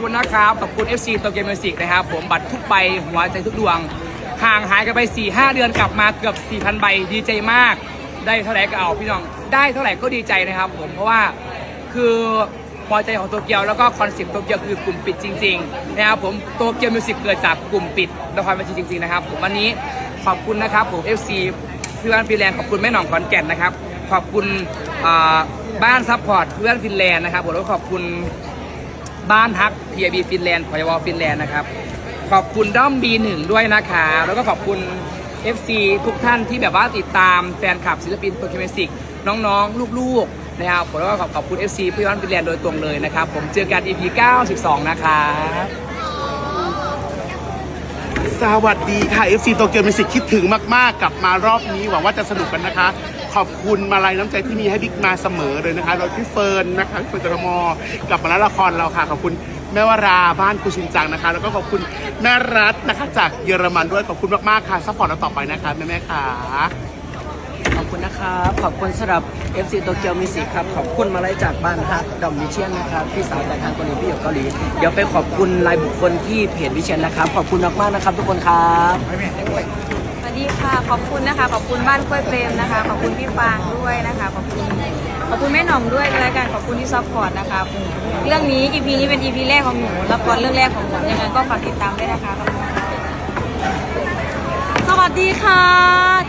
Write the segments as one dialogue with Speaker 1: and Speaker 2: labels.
Speaker 1: คุณนะครับ ขอบคุณ FC โตเกียวมิวสิกนะครับ ผมบัตรทุกใบหัวใจทุกดวง ห่างหายกันไป 4 5 เดือนกลับมาเกือบ 4,000 ใบดีใจมาก ได้เท่าไหร่ก็เอาพี่น้องได้เท่าไหร่ก็ดีใจนะครับ ผมเพราะว่าคือพอใจของโตเกียวแล้วก็คอนเซ็ปต์โตเกียวคือกลุ่มปิดจริงๆนะครับผมโตเกียวมิวสิกเกิดจากกลุ่มปิดละครเวทีจริงๆนะครับผมวันนี้ขอบคุณนะครับผม FC พื่อนฟินแลนด์ขอบคุณแม่หนองขอนแก่นนะครับ ขอบคุณบ้านซัพพอร์ตเพื่อนฟินแลนด์นะครับผมแล้วขอบคุณ บ้านฮัก PIB ฟินแลนด์พยวฟินแลนด์นะครับ ขอบคุณด้อม B1 ด้วยนะคะแล้วก็ขอบคุณ FC ทุกท่านที่แบบว่าติดตามแฟนคลับศิลปินโตเกมสิกน้องๆ ลูกๆนะครับผมแล้วก็ขอบขอบคุณ FC พี่วันฟินแลนด์โดยตรงเลยนะครับ ผมเจอกัน EP 92 นะครับ
Speaker 2: สวัสดีค่ะ FC โตเกียวมิวสิกคิดถึงมาก ๆ กลับมารอบนี้หวังว่าจะสนุกกันนะคะ ขอบคุณมาลัยน้ำใจที่มีให้บิ๊กมาเสมอเลยนะคะโดยพี่เฟิร์นนะคะพี่เฟิร์นจรมกลับมาแล้วละครเราค่ะขอบคุณแม่วราบ้านคุชินจังนะคะ แล้วก็ขอบคุณแม่รัฐนะคะ จากเยอรมันด้วยขอบคุณมากๆค่ะซัพพอร์ตเราต่อไปนะคะแม่แม่ๆค่ะ
Speaker 3: ขอบคุณนะครับ ขอบคุณสำหรับ FC โตเกียวมิสิครับ ขอบคุณมาลัยจากบ้านฮักดอมวิเชียนนะครับ พี่สาวจากทางเกาหลีพี่อยู่เกาหลี เดี๋ยวไปขอบคุณรายบุคคลที่เพจวิเชียนนะครับ ขอบคุณมากๆนะครับ ทุกคนครับ
Speaker 4: ดีค่ะ ขอบคุณนะคะ ขอบคุณบ้านกล้วยเปรมนะคะ ขอบคุณพี่ฟางด้วยนะคะ ขอบคุณ ขอบคุณแม่หน่องด้วยแล้วกัน ขอบคุณที่ซัพพอร์ตนะคะ เรื่องนี้ EP นี้เป็น EP แรกของหนูละครเรื่องแรกของหนูยังไงก็ฝากติดตามด้วยนะคะขอบคุณค่ะ สวัสดีค่ะ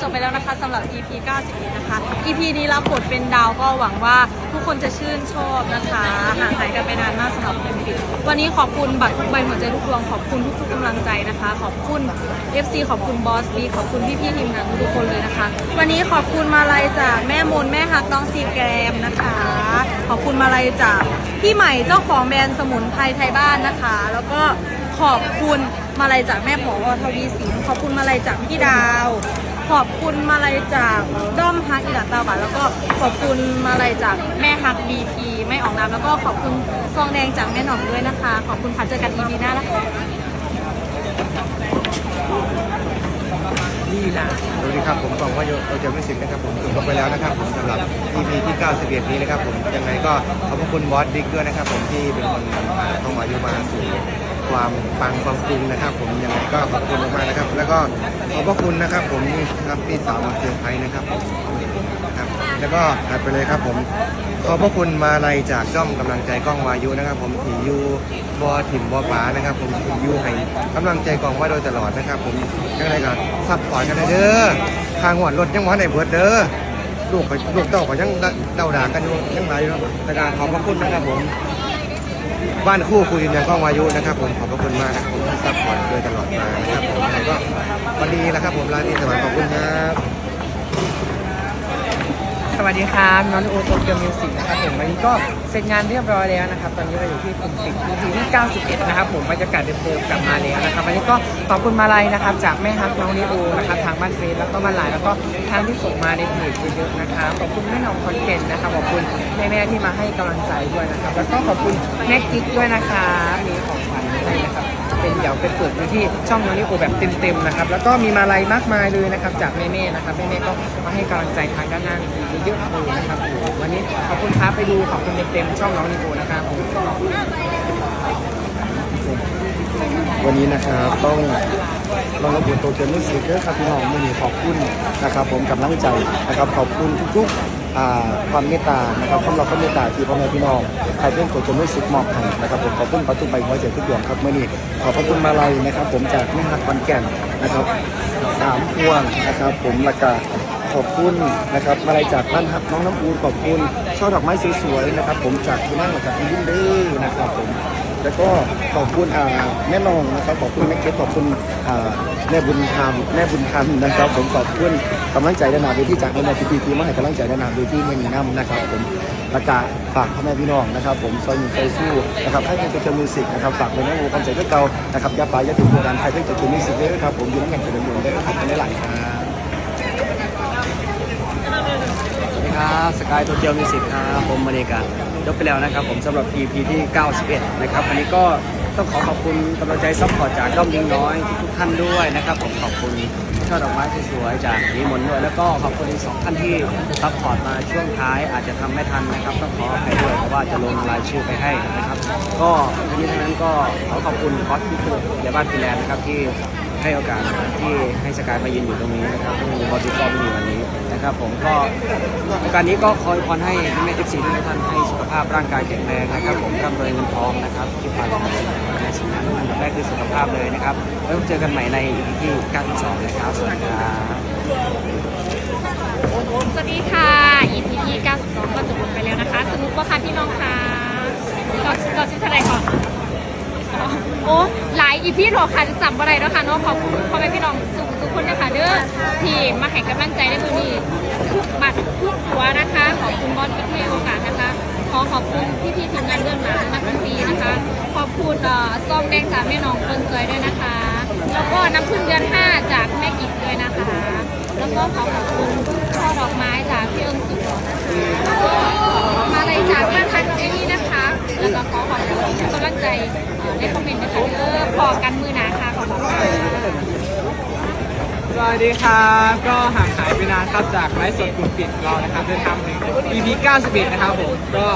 Speaker 4: จบไปแล้วนะคะสำหรับ EP 91นะคะ EP นี้รับบทเป็นดาวก็หวังว่าทุกคนจะชื่นชอบนะคะห่างหายกันไปนานมากสำหรับ EP วันนี้ขอบคุณบัตรทุกใบหัวใจทุกดวงขอบคุณทุกๆกำลังใจนะคะ ขอบคุณ FC ขอบคุณบอสบีขอบคุณพี่ๆทีมงานทุกคนเลยนะคะ วันนี้ขอบคุณมาลัยจากแม่มนแม่ฮักน้องซีแกรมนะคะ ขอบคุณมาลัยจากพี่ใหม่เจ้าของแบรนด์สมุนไพรไทยบ้านนะคะ แล้วก็ขอบคุณ มาลัยจากแม่ผอทวีสินขอบคุณมาลัยจากพี่ดาว ขอบคุณมาลัยจากด้อมฮักอิหลัตตาบัตแล้วก็ขอบคุณมาลัยจากแม่ฮักบีพีไม่ออกน้ำแล้วก็ขอบคุณซองแดงจากแม่หนอมด้วยนะคะ ขอบคุณค่ะเจอกันอีพีหน้านะคะ
Speaker 3: นี่นะ
Speaker 5: สวัสดีครับผมกองพยเราจะไม่สิ้นนะครับผมจบลงไปแล้วนะครับผมสำหรับ EP ที่ 91 นี้นะครับผมยังไงก็ขอบพระคุณบอสดิ๊กด้วยนะครับผมที่เป็นคนพาเข้ามาอยู่มาสู่ความปังความฟินนะครับผมยังไงก็ขอบคุณมากๆนะครับ แล้วก็ขอบพระคุณนะครับผมนี่ครับพี่สาวมาเซอร์ไพรส์นะครับผมครับ แล้วก็ถัดไปเลยครับผม ขอบพระคุณมาลัยจากด้อมกำลังใจกล้องวายุนะครับ ผมถีอยูบอถิ่มบอป๋านะครับ ผมถีอยูให้กำลังใจกล้องว่าโดยตลอดนะครับ ผมยังไงก็ซัพพอร์ตกันเด้อทางหวดรถยังหวานไหนเบิดเด้อลูกไปลูกเต้าก็ยังเต้าด่ากันอยู่ยังไรอยู่แต่การขอบพระคุณนะครับผมบ้านคู่คุยยืนยันกล้องวายุนะครับ ผมขอบพระคุณมากนะครับผมที่ซัพพอร์ตโดยตลอดมานะครับผมก็วันนี้นะครับ ผมร้านนี้สวัสดีขอบคุณครับ
Speaker 1: สวัสดีครับน้องโอโตเกียวมิวสิกนะครับผมวันนี้ก็เสร็จงานเรียบร้อยแล้วนะครับ ตอนนี้เราอยู่ที่กลุ่มปิด EP ที่ 91 นะครับผมบรรยากาศเดิมๆกลับมาแล้วนะครับวันนี้ก็ขอบคุณมาลัยนะครับ จากแม่ฮักน้องนิโอนะครับทางบ้านเฟซแล้วก็มาลายแล้วก็ทางที่ส่งมาในเพจเยอะๆนะครับขอบคุณแม่น้องคอนเทนต์นะครับขอบคุณแม่ๆที่มาให้กำลังใจด้วยนะครับ แล้วก็ขอบคุณแม่กิ๊กด้วยนะครับมีของขวัญให้นะครับ เป็นเดี๋ยวเป็นเปิดพื้นที่ช่องน้องนิโอแบบเต็มๆนะครับแล้วก็มีมาลัยมากมายเลยนะครับจากแม่ๆนะครับแม่ๆก็มาให้กำลังใจทางด้านหน้าเยอะเลยนะครับวันนี้ขอบคุณครับไปดูขอบคุณเต็มๆช่องน้องนิโอนะครับผม
Speaker 5: วันนี้นะครับต้องลองระบุโตเกียวมิวสิกด้วยครับพี่น้องมือนีขอบคุณนะครับ ผมกำลังใจนะครับขอบคุณทุกๆ ความเมตตานะครับความรักความเมตตาที่พ่อแม่พี่น้องใครเป็นโตเกียวมิวสิกมอบให้นะครับผมขอบคุณปัจจุบันหัวใจทุกดวงครับเมื่อนี้ขอบพระคุณมาลัยนะครับ ผมจากแม่หักคอนแก่นนะครับสามพวงนะครับ ผมละกาขอบคุณนะครับมาลัยจากบ้านฮักน้องน้ำอูนขอบคุณช่อดอกไม้สวยๆนะครับ ผมจากที่นั่งมาจากยินดีนะครับผม แล้วก็ขอบคุณแม่นองนะครับขอบคุณแม่เกดขอบคุณแม่บุญธรรมแม่บุญธรรมนะครับ ผมขอบคุณกำลังใจด้านหน้าเวทีจากแม่พีพีทีมาให้กำลังใจด้านหน้าเวทีเมืองนีน้ำนะครับผมประกาศฝากพ่อแม่พี่น้องนะครับ ผมซอยมีซอยสู้นะครับให้เป็นเจ้ามิวสิกนะครับฝากเป็นนักโอกันใจด้วยเก่านะครับยาไปอยาถึงโบราณไทยเป็นเจ้ามิวสิกด้วยครับผมยู่น้ำแข็งเป็นเมืองได้ครับเป็นหลายครับ
Speaker 3: สวัส ดีครับสกายโตเกียวมิสิกครับผมมาเนกายกไปแล้วนะครับ ผมสำหรับ EP ที่ 91 นะครับวันนี้ก็
Speaker 6: ต้องขอขอบคุณกำลังใจซัพพอร์ตจากด้อมยิงน้อยทุกท่านด้วยนะครับ ผมขอบคุณช่อดอกไม้สวยๆจากนิมนต์ด้วยแล้วก็ขอบคุณอีกสองท่านที่ซัพพอร์ตมาช่วงท้ายอาจจะทำไม่ทันนะครับต้องขออภัยด้วยเพราะว่าจะลงรายชื่อไปให้นะครับ ก็ทั้งนี้ทั้งนั้นก็ขอขอบคุณคอสพิทูเยบ้านฟิแลนด์นะครับที่ ให้โอกาสที่ให้สกายมายืนอยู่ตรงนี้นะครับต้องมีบอดี้ฟอร์มมีวันนี้นะครับผมก็โอกาสนี้ก็คอยพรให้แม่เอฟซีทุกท่านให้สุขภาพร่างกายแข็งแรงนะครับ ผมร่ำรวยเงินทองนะครับที่ผ่านมาในสิ่งนั้นอันดับแรกคือสุขภาพเลยนะครับแล้วเจอกันใหม่ใน EP ที่92นะครับสวัสดีครับ
Speaker 7: สวัสดีค่ะ EP ที่92ก็จบลงไปแล้วนะคะ สนุกปะคะพี่น้องคะก็ก็ชื่ออะไรก่อนอ๋อโอ้ หลาย EP หรอกค่ะจะจำอะไรแล้วค่ะเน้องขอบคุณพ่อแม่พี่น้องทุกทุกคนนะคะเด้อที่มาให้กำลังใจในมือนี้ทุกบัตรทุกหัวนะคะ ขอบคุณบอสที่ให้โอกาสนะคะ ขอขอบคุณพี่พี่ๆทีมงานเรื่องหลังนักดนตรีนะคะ ขอบคุณเอ่อส้มแดงจากแม่น้องคนสวยด้วยนะคะ แล้วก็น้ำพึ่งเดือน5จากแม่กิจด้วยนะคะ แล้วก็ขอขอบคุณช่อดอกไม้จากพี่เอิงสุดหล่อนะคะแล้วก็มาเลยจากบ้านทักเจนี่นะคะ แล้วก็ขอขอบคุณกำลังใจเอ่อในคอมเมนต์นะคะเออพอกันมือหนาค่ะขอบคุณค่ะ
Speaker 8: ส วัสดีครับก็ห่างหายไปนานครับจากไลฟ์สดกลุ่มปิดของเรานะครับเดินทางถึง EP 91นะครับผมก็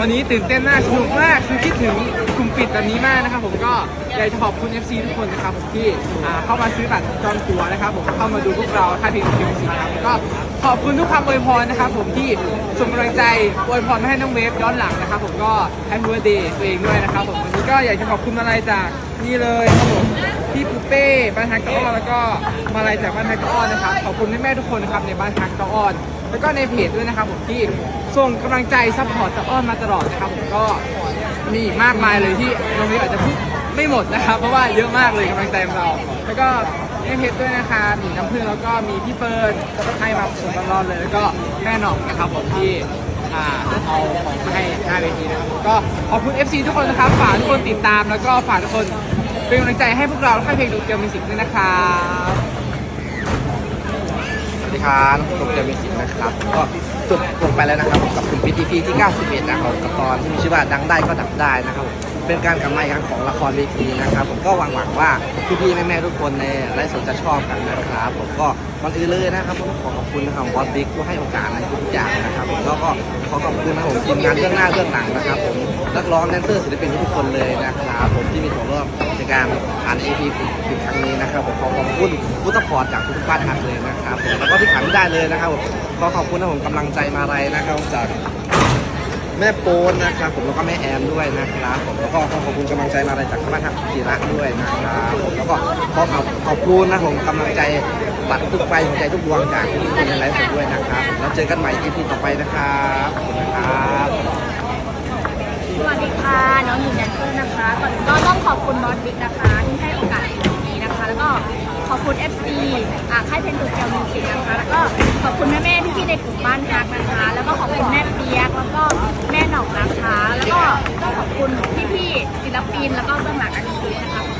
Speaker 8: วันนี้ตื่นเต้นมากสนุกมากคือคิดถึงกลุ่มปิดแบบนี้มากนะครับผมก็อยากจะขอบคุณ FC ทุกคนนะครับผมที่อ่าเข้ามาซื้อบัตรจองตั๋วนะครับผมเข้ามาดูพวกเราท่าทีคิวสิครับก็ขอบคุณทุกคำอวยพรนะครับผมที่ส่งกำลังใจอวยพรมาให้น้องเวฟย้อนหลังนะครับผมก็แฮปปี้เดย์ตัวเองด้วยนะครับผมวันนี้ก็อยากจะขอบคุณอะไรจากนี่เลยครับผม พี่ปุเป้บ้านฮักกะอ้อนแล้วก็มาลัยจากบ้านฮักกะอ้อนนะครับขอบคุณแม่ๆทุกคนนะครับในบ้านฮักกะอ้อน แล้วก็ในเพจด้วยนะครับผมที่ส่งกำลังใจซัพพอร์ตกะอ้อนมาตลอดนะครับผมก็มีอีกมากมายเลยที่ตรงนี้อาจจะพูดไม่หมดนะครับ เพราะว่าเยอะมากเลยกำลังใจของเรา แล้วก็ในเพจด้วยนะคะมีน้ำพึ่งแล้วก็มีพี่เฟิร์นให้มาสดร้อนๆเลย แล้วก็แม่หน่องนะครับผมที่เอาของมาให้หน้าเวทีนะครับผมก็ขอบคุณ FC ทุกคนนะครับฝากทุกคนติดตามแล้วก็ฝากทุกคน เป็นกำลังใจให้พวกเราค่ายเพลงดูเกียวมิวสิกด้วยนะครับ
Speaker 6: สวัสดีครับน้องตุ๊กเจมิสิกนะครับ ก็จบลงไปแล้วนะครับ กับกลุ่ม PTP ที่ 91 นะครับกับตอนที่มีชื่อว่าดังได้ก็ดับได้นะครับ เป็นการกลับมาอีกครั้งของละครเวทีนะครับผมก็หวังหวังว่าพี่ๆแม่ๆทุกคนในไลฟ์สดจะชอบกันนะครับผมก็ก่อนอื่นเลยนะครับผมขอขอบคุณนะครับบอสบิ๊กที่ให้โอกาสในทุกอย่างนะครับผมแล้วก็ขอขอบคุณนะผมทีมงานเบื้องหน้าเบื้องหลังนะครับผมนักร้องแดนเซอร์ศิลปินทุกคนเลยนะครับผมที่มีส่วนร่วมในการอ่าน EP ปิดครั้งนี้นะครับผมขอขอบคุณผู้สปอร์ตจากทุกบ้านทักเลยนะครับผมแล้วก็ที่ขาดไม่ได้เลยนะครับผมขอขอบคุณนะผมกำลังใจมาอะไรนะครับจาก แม่โปนนะครับผมแล้วก็แม่แอมด้วยนะครับผมแล้วก็ขอขอบคุณกำลังใจมาอะไรจากบ้านทักกีระด้วยนะครับผมแล้วก็ขอขอบขอบคุณนะผมกำลังใจบัตรทุกใบหัวใจทุกดวงจากทุกคนในไลฟ์สดด้วยนะครับแล้วเจอกันใหม่ EP ต่อไปนะครับขอบคุณนะครับ
Speaker 7: สวัสดีค่ะน้องหญิงแดนเซอร์นะคะก่อนก็ต้องขอบคุณบอสบิ๊กนะคะที่ให้โอกาสในวันนี้นะคะ แล้วก็ อบคุณ FC อ่าค่ายเพลงตุกเกียวมิวสิกนะคะ แล้วก็ขอบคุณแม่แม่พี่ๆในกลุ่มบ้านฮักนะคะ แล้วก็ขอบคุณแม่เปียก แล้วก็แม่หนองนะคะ แล้วก็ต้องขอบคุณพี่ๆศิลปิน แล้วก็เบื้องหลังอันนี้นะคะคะ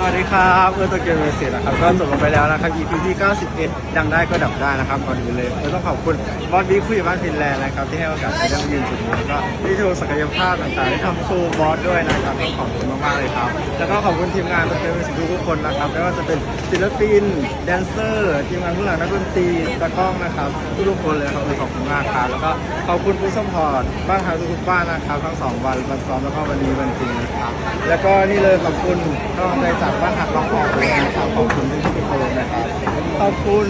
Speaker 9: สวัสดีครับเออตัวเกมเมสนะครับก็จบลงไปแล้วนะครับ EP ที่91 ดังได้ก็ดับได้นะครับก่อนอื่นเลยก็ต้องขอบคุณบอสบิ๊กผู้ใหญ่บ้านฟินแลนด์นะครับที่ให้โอกาสให้ได้มายืนจุดนี้แล้วก็ที่โชว์ศักยภาพต่างๆที่ทำโชว์บอสด้วยนะครับต้องขอบคุณมากๆเลยครับ แล้วก็ขอบคุณทีมงานตัวเกมเมสทุกคนนะครับไม่ว่าจะเป็นศิลปินแดนเซอร์ทีมงานผู้หลังนักดนตรีตากล้องนะครับทุกๆคนเลยครับขอบคุณมากครับแล้วก็ขอบคุณผู้สปอร์ตบ้านทางทุกๆบ้านนะครับทั้งสองวันวันซ้อมแล้วก็วันนี้วันจริงนะครับแล้วก็นี่เลยขอบคุณกำลังใจจากบ้านหักน้องออกเลยนะครับขอบคุณทุกทุกคนนะครับขอบคุณ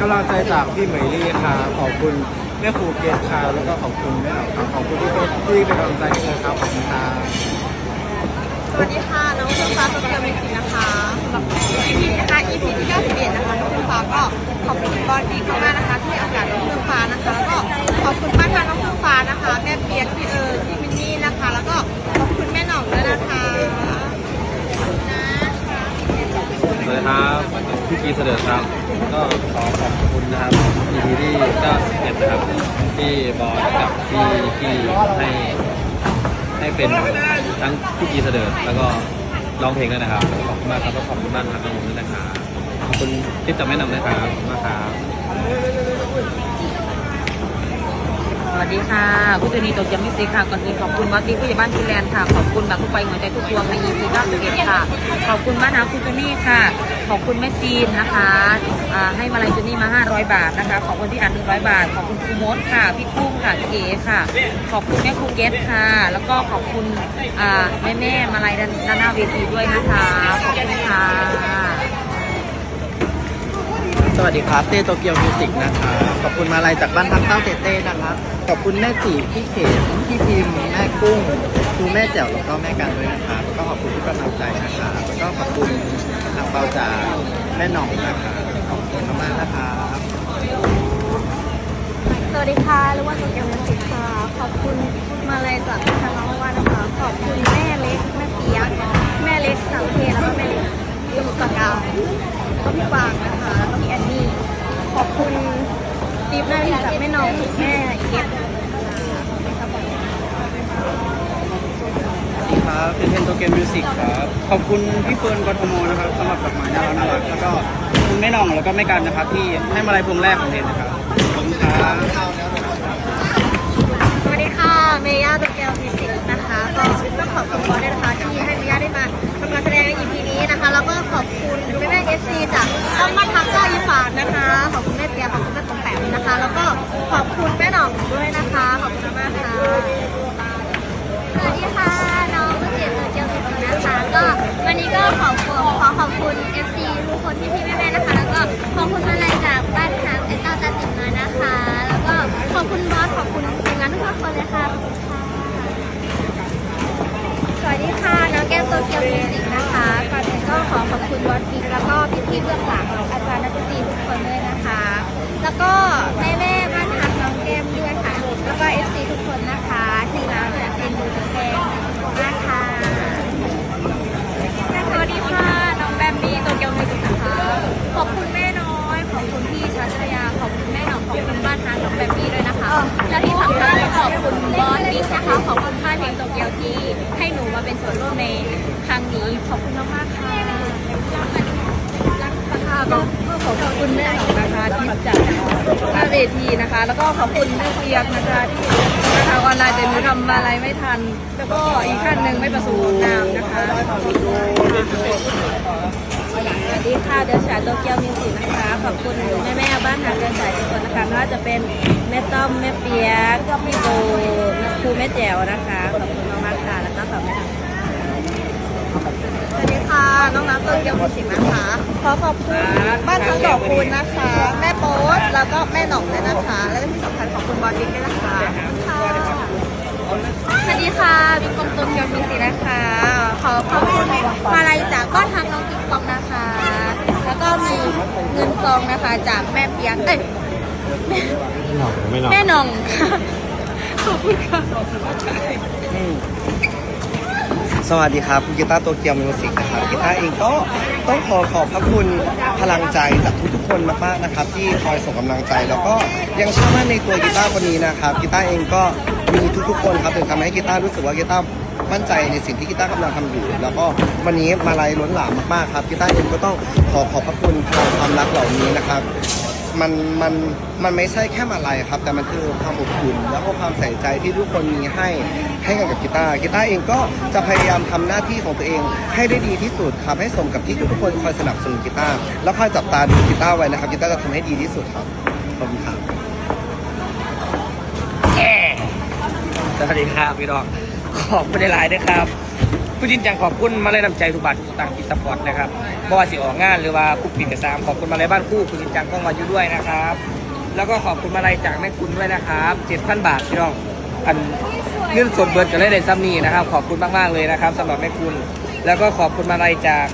Speaker 9: กำลังใจจากพี่เหมยลี่ครับขอบคุณแม่ครูเกศครับแล้วก็ขอบคุณแม่หน่อยครับขอบคุณทุกคนที่เป็นกำลังใจให้ผมครับขอบคุณครับ
Speaker 3: สวัสดีค่ะน้องเฟื่องฟ้าตัวเกียวมิวสินะคะสำหรับ EP นะคะ EP ที่91นะคะน้องเฟื่องฟ้าก็ขอบคุณบอสบิ๊กมากๆนะคะ ที่ให้โอกาสน้องเฟื่องฟ้านะคะแล้วก็ขอบคุณป้าทางน้องเฟื่องฟ้านะคะ แม่เปียกพี่เอิญพี่มินนี่นะคะ แล้วก็ขอบคุณแม่หน่องด้วยนะคะ
Speaker 10: สวัสดีครับพี่กีเสด็จครับ ก็ขอขอบคุณนะครับทีที่91นะครับที่บอสกับพี่กี้ให้ให้เป็นทั้งพี่กีเสด็จแล้วก็ร้องเพลงด้วยนะครับ ขอบคุณมากครับแล้วขอบคุณบ้านพักน้องด้วยนะครับขอบคุณที่จะแนะนำนะครับขอบคุณมากครับ
Speaker 11: วัสดีค่ะผู้จุนีตกยำมิสิค่ะก่อนอื่นขอบคุณวัดดีผู้ใหญ่บ้านฟินแลนด์ค่ะ ขอบคุณแบบทุกไปหัวใจทุกดวงใน EP 91ค่ะ ขอบคุณบ้านน้ำคุณจูนี่ค่ะ ขอบคุณแม่จีนนะคะให้มาลัยจูนี่มา 500 บาทนะคะ ขอบคุณพี่อัน100 บาท ขอบคุณครูมดค่ะ พี่กุ้งค่ะพี่เอ๋ค่ะ ขอบคุณแม่ครูเกตค่ะ แล้วก็ขอบคุณแม่แม่มาลัยด้านด้านหน้าเวทีด้วยนะคะ ขอบคุณค่ะ
Speaker 12: สวัสดีครับ เต้โตเกียวมิวสิกนะครับขอบคุณมาลัยจากบ้านพักเต้าเต้เต้นะครับขอบคุณแม่จีพี่เขมพี่พิมพ์แม่กุ้งครูแม่แจ๋วแล้วก็แม่กันด้วยนะครับแล้วก็ขอบคุณทุกกำลังใจนะครับแล้วก็ขอบคุณทางเปาจากแม่หน่องนะครับขอบคุณมากๆนะครับ
Speaker 13: สวัสดีค่ะหรือว่าโตเกียวมิวสิกค่ะ ขอบคุณมาเลยจากทางน้องว่านะคะ ขอบคุณแม่เล็กแม่เปียกแม่เล็กสาวเทแล้วก็แม่เล็กสมุทรปราการ ก็พี่ปางนะคะแล้วก็พี่แอนนี่ ขอบคุณติ๊บหน้าที่จากแม่น้องแม่เก็บ
Speaker 12: ครับเป็นเทนโตเกียวมิวสิกครับ ขอบคุณพี่เฟิร์นกทมนะครับสำหรับดอกไม้น่ารักน่ารักแล้วก็คุณแม่หน่องแล้วก็แม่กันนะครับที่ให้มาลัยพวงแรกของเทนนะครับขอบคุณครับ
Speaker 13: สวัสดีค่ะ เมย่าโตเกียวมิวสิกนะคะ ก็ต้องขอบคุณบอสด้วยนะคะที่ให้เมย่าได้มาทำการแสดงใน EP นี้นะคะ แล้วก็ขอบ เอฟซีจากต้องมาทักก็ยิฝากนะคะ ขอบคุณแม่เปียขอบคุณแม่ตงแปมนะคะ แล้วก็ขอบคุณแม่หน่องด้วยนะคะ ขอบคุณมากค่ะ สวัสดีค่ะน้องเกดโตเกียวมิวสิกนะคะ ก็วันนี้ก็ขอบคุณขอขอบคุณ FC ทุกคน และที่สำ
Speaker 11: คัญขอบคุณบอสบิ๊กนะคะ ขอบคุณค่ายเพลงโตเกียวที่ให้หนูมาเป็นส่วนร่วมในครั้งนี้ ขอบคุณมากๆค่ะค่ะก็ขอขอบคุณแม่นองนะคะที่จัดหน้าเวทีนะคะ แล้วก็ขอบคุณแม่เปียกนะคะที่มาทางออนไลน์แต่หนูทำอะไรไม่ทัน แล้วก็อีกขั้นหนึ่งไม่ประสบนามนะคะสวัสดีค่ะเดือนฉายโตเกียวมิวสิกนะคะ ขอบคุณแม่แม่บ้านทางเดือนฉาย คนนะคะไม่ว่าจะเป็นแม่ต้อมแม่เปียกพี่โบแม่ครูแม่แจ๋วนะคะขอบคุณมากๆค่ะแล้วก็ขอบคุณค่ะ
Speaker 13: สวัสดีค่ะ น้องน้ำโตเกียวมิวสิกนะคะ ขอขอบคุณบ้านทางดอกคูณนะคะ แม่โป๊ตแล้วก็แม่หน่องด้วยนะคะ แล้วก็ที่สำคัญขอบคุณบอสบิ๊กด้วยนะคะค่ะสวัสดีค่ะบิ๊กปองโตเกียวมิวสิกนะคะ ขอขอบคุณมาลัยจากบ้านทางน้องบิ๊กปองนะคะ แล้วก็มีเงินซองนะคะจากแม่เปียกเอ้ย แม่หน่องค่ะขอบคุณค่ะ
Speaker 12: สวัสดีครับกีตาร์โตเกียวมิวสิกนะครับกีตาร์เองก็ต้องขอขอบพระคุณพลังใจจากทุกๆคนมากๆนะครับ ที่คอยส่งกำลังใจ แล้วก็ยังเชื่อมั่นในตัวกีตาร์คนนี้นะครับกีตาร์เองก็มีทุกๆคนครับถึงทำให้กีตาร์รู้สึกว่ากีตาร์มั่นใจในสิ่งที่กีตาร์กำลังทำอยู่ แล้วก็วันนี้มาลัยล้นหลามมากๆครับกีตาร์เองก็ต้องขอขอบพระคุณพลังความรักเหล่านี้นะครับ มันมันมันไม่ใช่แค่มาลัยครับ แต่มันคือความอบอุ่นแล้วก็ความใส่ใจที่ทุกคนมีให้ให้กับกีตาร์กีตาร์เองก็จะพยายามทำหน้าที่ของตัวเอง ให้ได้ดีที่สุดครับให้สมกับที่ทุกคนคอยสนับสนุนกีตาร์แล้วคอยจับตาดูกีตาร์ไว้นะครับกีตาร์จะทำให้ดีที่สุดครับขอบคุณครับ
Speaker 3: สวัสดีครับพี่น้องขอบคุณหลายๆนะครับ ผู้จริงจังขอบคุณมาเลยน้ำใจทุกบาททุกสตางค์ที่สปอร์ตนะครับไม่ว่าสิออกงานหรือว่าคุกปิดกระซามขอบคุณมาเลยบ้านคู่คุณจริงจังก็มาอยู่ด้วยนะครับ แล้วก็ขอบคุณมาเลยจากแม่คุณด้วยนะครับ7,000บาทพี่น้องอันเงินสดเบิร์ดกันเลยในซัมนี่นะครับ ขอบคุณมากๆเลยนะครับสำหรับแม่คุณ แล้วก็ขอบคุณมาเลยจาก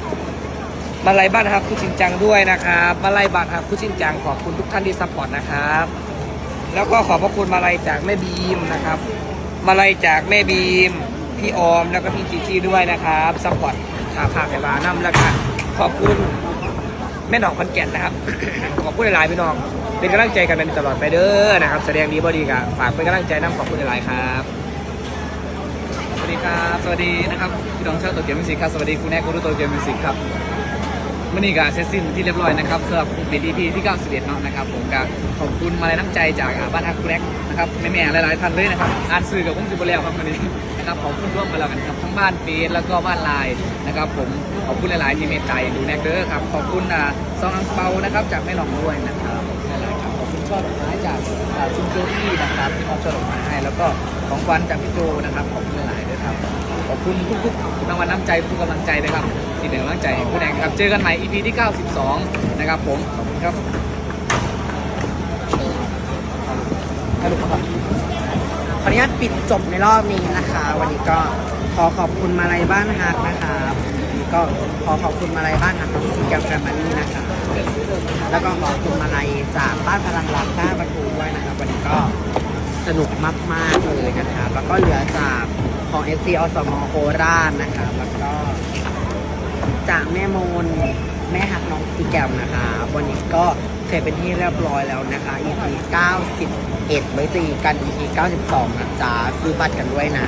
Speaker 3: มาลัยบ้านฮักคุณจริงจังด้วยนะครับมาลัยบ้านฮักคุณจริงจังขอบคุณทุกท่านที่ซัพพอร์ตนะครับ แล้วก็ขอบพระคุณมาลัยจากแม่บีมนะครับ มาลัยจากแม่บีม พี่ออมแล้วก็พี่จีจีด้วยนะครับซัพพอร์ตขาผากไอ้บาน้ำแล้วก็ขอบคุณแม่หนองคอนแก่นนะครับ ขอบคุณหลายๆพี่น้องเป็นกำลังใจกันเป็นตลอดไปเด้อนะครับ แสดงดีบ่ดีกะฝากเป็นกำลังใจน้ำขอบคุณหลายๆครับ
Speaker 10: สวัสดีครับ สวัสดีนะครับพี่น้องชาวโตเกียวมิวสิกครับสวัสดีคุณแม่คุณรู้โตเกียวมิวสิกครับวันนี้ก็เสร็จสิ้นที่เรียบร้อยนะครับสำหรับกลุ่มปิด EP ที่91เนาะนะครับผมก็ขอบคุณมาลัยน้ำใจจากบ้านฮักแร็กนะครับแม่ๆหลายๆท่านเลยนะครับอ่านสื่อกับผมสิบแล้วครับวันนี้ นะครับขอบคุณร่วมกันแล้วกันครับทั้งบ้านเฟซแล้วก็บ้านไลน์นะครับ ผมขอบคุณหลายๆที่เมตใจดูแนกเดอร์ครับขอบคุณอ่าซองอังเปานะครับจากแม่หลองด้วยนะครับหลายๆครับขอบคุณช่อดอกไม้จากอ่าคุณโจอี้นะครับที่มอบช่อดอกไม้ให้แล้วก็ของขวัญจากพี่โจนะครับขอบคุณหลายๆด้วยครับขอบคุณทุกๆรางวัลน้ำใจทุกกำลังใจนะครับที่เป็นกำลังใจให้ผู้แดงครับเจอกันใหม่ EP ที่ 92 นะครับผมขอบคุณครับ
Speaker 14: ขออ นุญาตปิดจบในรอบนี้นะคะ วันนี้ก็ขอขอบคุณมาลัยบ้านฮักนะคะก็ขอขอบคุณมาลัยบ้านฮักน้องสีแก้วแกรมมานี่นะคะ แล้วก็ขอบคุณมาลัยจากบ้านพลังรักต้าประตูด้วยนะครับวันนี้ก็สนุกมากๆเลยนะครับแล้วก็เหลือจากของเอฟซีอสมโคราชนะครับแล้วก็จากแม่โมนแม่ฮักน้องสีแก้วนะคะ วันนี้ก็ สร็จเป็นที่เรียบร้อยแล้วนะคะ EP 91 ไว้จีกัน EP 92 นะจ๊ะซื้อบัตรกันด้วยนะ